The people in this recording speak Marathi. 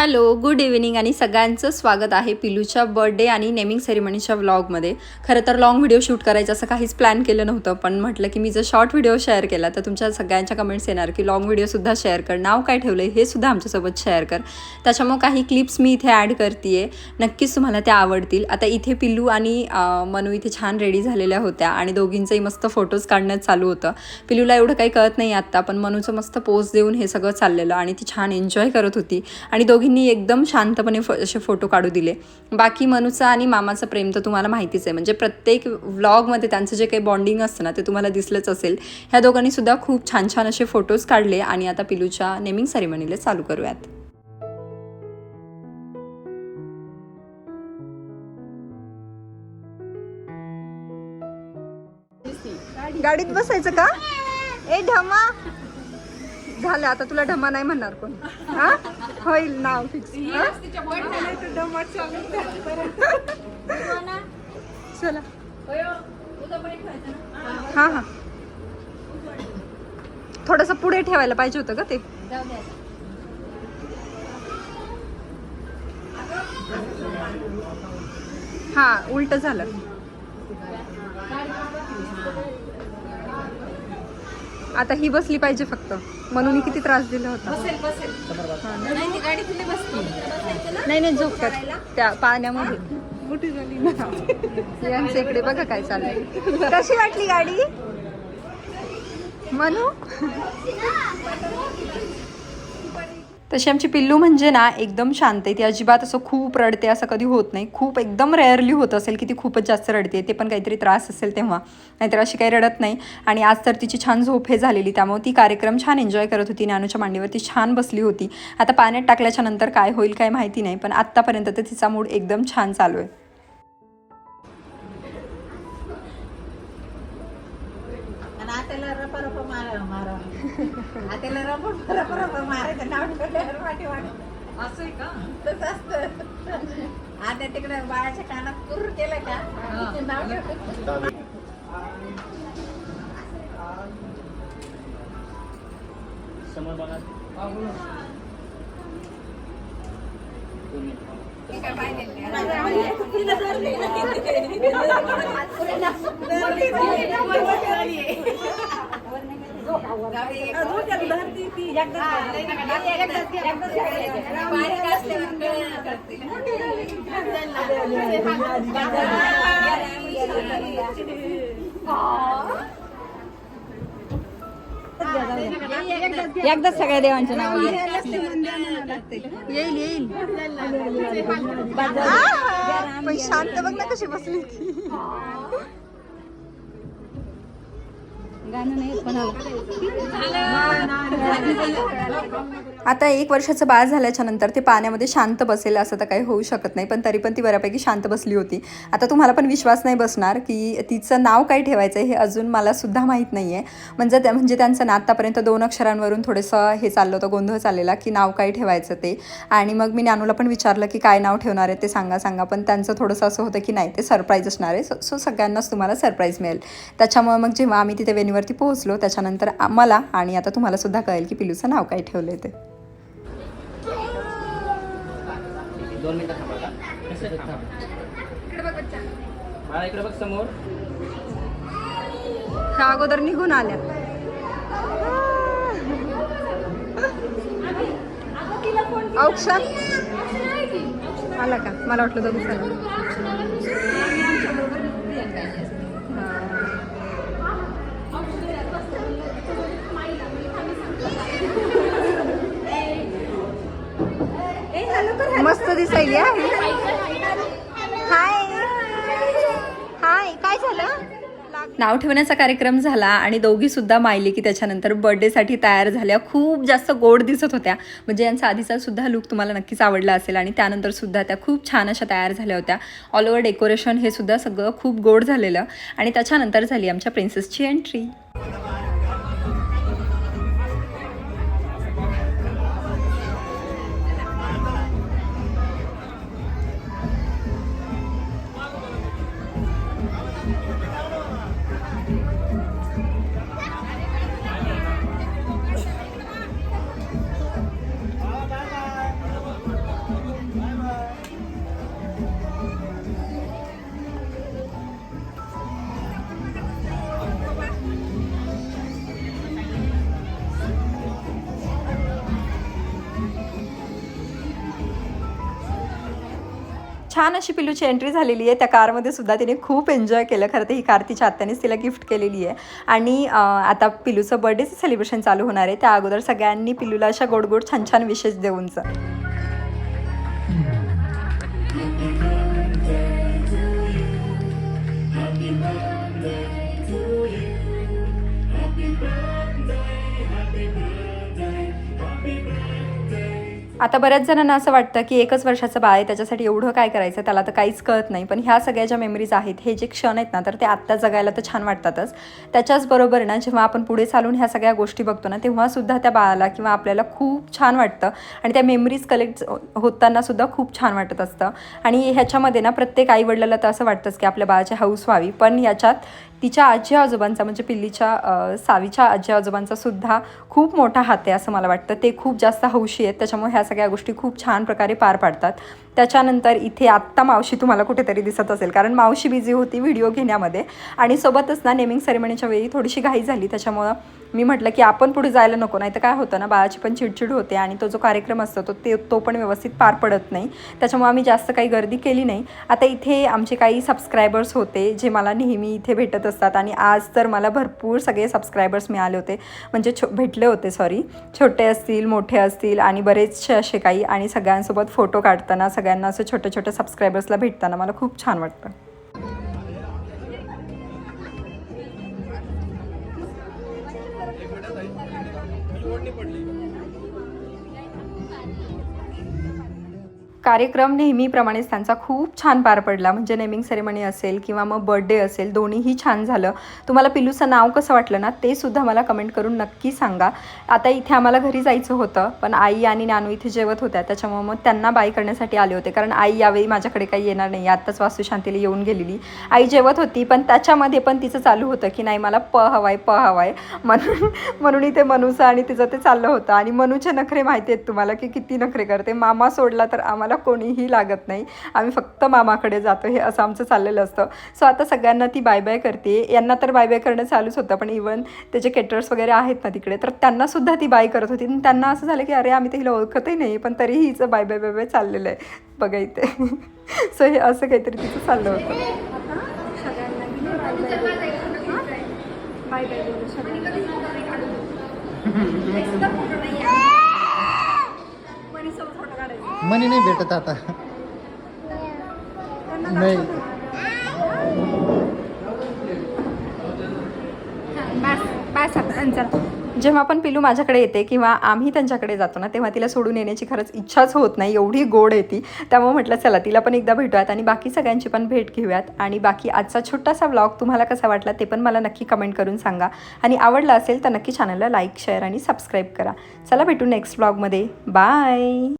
हॅलो गुड इव्हिनिंग आणि सगळ्यांचं स्वागत आहे पिलूच्या बर्थडे आणि नेमिंग सेरेमनीच्या व्लॉगमध्ये. खरं तर लॉंग व्हिडिओ शूट करायचं असं काहीच प्लॅन केलं नव्हतं पण म्हटलं की मी जर शॉर्ट व्हिडिओ शेअर केला तर तुमच्या सगळ्यांच्या कमेंट्स येणार की लॉंग व्हिडिओसुद्धा शेअर कर नाव काय ठेवलं हे सुद्धा आमच्यासोबत शेअर कर. त्याच्यामुळे काही क्लिप्स मी इथे ॲड करते नक्कीच तुम्हाला त्या आवडतील. आता इथे पिल्लू आणि मनू इथे छान रेडी झालेल्या होत्या आणि दोघींचंही मस्त फोटोज काढण्यात चालू होतं. पिलूला एवढं काही कळत नाही आत्ता पण मनूचं मस्त पोज देऊन हे सगळं चाललेलं आणि ती छान एन्जॉय करत होती. आणि दोघी दोघींनी एकदम शांतपणे फ असे फोटो काढू दिले. बाकी मनूचा आणि मामाचं प्रेम तर तुम्हाला माहितीच आहे. म्हणजे प्रत्येक व्लॉगमध्ये त्यांचं जे काही बॉन्डिंग असतं ना ते तुम्हाला दिसलंच असेल. ह्या दोघांनीसुद्धा खूप छान छान असे फोटोज काढले आणि आता पिलूच्या नेमिंग सेरेमनीला चालू करूयात. गाडीत बसायचं का? ए ढमा झालं आता तुला ढमा नाही म्हणणार कोण. हा? होईल नाव फिक्स चला हा हा. थोडस पुढे ठेवायला पाहिजे होतं का ते. हा उलट झालं. आता ही बसली पाहिजे फक्त. म्हणून किती त्रास दिला होता. हा? नाही नाही झोपतात त्या पाण्यामध्ये. मोठी झाली ना? यांचं इकडे बघा काय चाललंय. कशी वाटली गाडी? म्हणू तशी आमची पिल्लू म्हणजे ना एकदम शांत आहे. ती अजिबात असं खूप रडते असं कधी होत नाही. खूप एकदम रेअरली होत असेल की ती खूपच जास्त रडते. ते पण काहीतरी त्रास असेल तेव्हा. नाहीतर अशी काही रडत नाही. आणि आज तर तिची छान झोप हे झालेली. त्यामुळे ती कार्यक्रम छान एन्जॉय करत होती. नानूच्या मांडीवरती छान बसली होती. आता पाण्यात टाकल्याच्या नंतर काय होईल काय माहिती नाही. पण आत्तापर्यंत तर तिचा मूड एकदम छान चालू आहे. आत्याला रपा रपा रपा मारायचं नाव ठेवल्यावर वाटी वाट. असं आहे का? तसं असतं. आत्या तिकडे बाळाच्या कानात पूर केलं का? नाव ठेवलं. बघा. एकदाच सगळ्या देवांचे नाव येईल येईल. पण शांत बघ ना कशी बसली. गाणं नाही पण आता एक वर्षाचं बाळ झाल्याच्यानंतर ते पाण्यामध्ये शांत बसेल असं तर काही होऊ शकत नाही पण तरी पण ती बऱ्यापैकी शांत बसली होती. आता तुम्हाला पण विश्वास नाही बसणार की तिचं नाव काय ठेवायचं हे अजून मला सुद्धा माहीत नाही आहे म्हणजे त्या म्हणजे त्यांचं ना आत्तापर्यंत दोन अक्षरांवरून थोडंसं हे चाललं होतं गोंधळ चाललेला की नाव काय ठेवायचं ते. आणि मग मी नानूला पण विचारलं की काय नाव ठेवणार आहे ते सांगा सांगा. पण त्यांचं थोडंसं असं होतं की नाही ते सरप्राईज असणार आहे. सो सो सगळ्यांनाच तुम्हाला सरप्राईज मिळेल. त्याच्यामुळे मग जेव्हा आम्ही तिथे वेन्यूवरती पोहोचलो त्याच्यानंतर मला आणि आता तुम्हाला सुद्धा कळेल की पिलूचं नाव काय ठेवलं ते. दोन मिनिटं थांबा का? कसं थांब? बाळा इकडे बघ समोर. ह्या अगोदर निघून आल्या. औक्षण? आला का? मला वाटलं दोघं झालं कधी दिसायली आहे हाय हाय काय झालं? नाव ठेवण्याचा कार्यक्रम झाला आणि दोघी सुद्धा मायली की त्याच्यानंतर बर्थडेसाठी तयार झाल्या. खूप जास्त गोड दिसत होत्या. म्हणजे यांचा आधीचा सुद्धा लुक तुम्हाला नक्कीच आवडला असेल आणि त्यानंतर सुद्धा त्या खूप छान अशा तयार झाल्या होत्या. ऑल ओव्हर डेकोरेशन हे सुद्धा सगळं खूप गोड झालेलं. आणि त्याच्यानंतर झाली आमच्या प्रिन्सेसची एंट्री छान अशी पिलूची एंट्री झालेली आहे. त्या कारमध्ये सुद्धा तिने खूप एन्जॉय केलं. खरं तर ही कार तिच्या आत्यानेच तिला गिफ्ट केलेली आहे. आणि आता पिलूचं बर्थडेचं सेलिब्रेशन चालू होणार आहे. त्या अगोदर सगळ्यांनी पिलूला अशा गोड गोड छान छान विशेष देऊनचं आता बऱ्याच जणांना असं वाटतं की एकच वर्षाचं बाळ आहे त्याच्यासाठी एवढं काय करायचं त्याला तर काहीच कळत नाही. पण ह्या सगळ्या ज्या मेमरीज आहेत हे जे क्षण आहेत ना तर ते आत्ता जगायला तर छान वाटतातच. त्याच्याच बरोबर ना जेव्हा आपण पुढे चालून ह्या सगळ्या गोष्टी बघतो ना तेव्हा सुद्धा त्या बाळाला किंवा आपल्याला खूप छान वाटतं. आणि त्या मेमरीज कलेक्ट होताना सुद्धा खूप छान वाटत असतं. आणि ह्याच्यामध्ये ना प्रत्येक आईवडिलाला तर असं वाटतंच की आपल्या बाळाची हौस व्हावी. पण याच्यात तिच्या आजी आजोबांचा म्हणजे पिल्लीच्या सावीच्या आजी आजोबांचा सुद्धा खूप मोठा हात आहे असं मला वाटतं. ते खूप जास्त हौशी आहेत त्याच्यामुळे ह्या सगळ्या गोष्टी खूप छान प्रकारे पार पाडतात. त्याच्यानंतर इथे आत्ता मावशी तुम्हाला कुठेतरी दिसत असेल. कारण मावशी बिझी होती व्हिडिओ घेण्यामध्ये. आणि सोबतच ना नेमिंग सेरेमनीच्या वेळी थोडीशी घाई झाली. त्याच्यामुळं मी म्हटलं की आपण पुढे जायला नको. नाही तर काय होतं ना बाळाची पण चिडचिड होते आणि तो जो कार्यक्रम असतो तो ते तो पण व्यवस्थित पार पडत नाही. त्याच्यामुळे आम्ही जास्त काही गर्दी केली नाही. आता इथे आमचे काही सबस्क्रायबर्स होते जे मला नेहमी इथे भेटत असतात. आणि आज तर मला भरपूर सगळे सबस्क्रायबर्स मिळाले होते. म्हणजे छो भेटले होते सॉरी छोटे असतील मोठे असतील आणि बरेचसे असे काही. आणि सगळ्यांसोबत फोटो काढताना सगळ्यांना असं छोट्या छोट्या सबस्क्रायबर्सला भेटताना मला खूप छान वाटतं. कार्यक्रम नेहमीप्रमाणेच त्यांचा खूप छान पार पडला. म्हणजे नेमिंग सेरेमनी असेल किंवा मग बर्थडे असेल दोन्हीही छान झालं. तुम्हाला पिलूचं नाव कसं वाटलं ना ते सुद्धा मला कमेंट करून नक्की सांगा. आता इथे आम्हाला घरी जायचं होतं पण आई आणि नानू इथे जेवत होत्या. त्याच्यामुळे मग त्यांना बाय करण्यासाठी आले होते. कारण आई यावेळी माझ्याकडे काही येणार नाही. आत्ताच वास्तुशांतीला येऊन गेलेली. आई जेवत होती पण त्याच्यामध्ये पण तिचं चालू होतं की नाही मला प हवाय प हवाय. म्हणून म्हणून इथे मनूचं आणि तिचं ते चाललं होतं. आणि मनूचे नखरे माहिती आहेत तुम्हाला की किती नखरे करते. मामा सोडला तर आम्हाला कोणीही लागत नाही. आम्ही फक्त मामाकडे जातो. हे असं आमचं चाललेलं असतं. सो आता सगळ्यांना ती बाय बाय करते. यांना तर बाय बाय करणं चालूच होतं. पण इवन त्याचे केटर्स वगैरे आहेत ना तिकडे तर त्यांना सुद्धा ती बाय करत होती. आणि त्यांना असं झालं की अरे आम्ही तर हिला ओळखतही नाही पण तरीही हिचं बाय बाय बाय बाय चाललेलं आहे. बघा इथे. सो हे असं काहीतरी तिचं चाललं होतं. मनी नाही भेटत आता. नाही. जेव्हा पण पिलू माझ्याकडे येते किंवा आम्ही त्यांच्याकडे जातो ना तेव्हा तिला सोडून येण्याची खरंच इच्छाच होत नाही एवढी गोड आहे ती. त्यामुळे म्हटलं चला तिला पण एकदा भेटूयात आणि बाकी सगळ्यांची पण भेट घेऊयात. आणि बाकी आजचा छोटासा ब्लॉग तुम्हाला कसा वाटला ते पण मला नक्की कमेंट करून सांगा. आणि आवडला असेल तर नक्की चॅनलला लाईक शेअर आणि सबस्क्राईब करा. चला भेटू नेक्स्ट ब्लॉगमध्ये बाय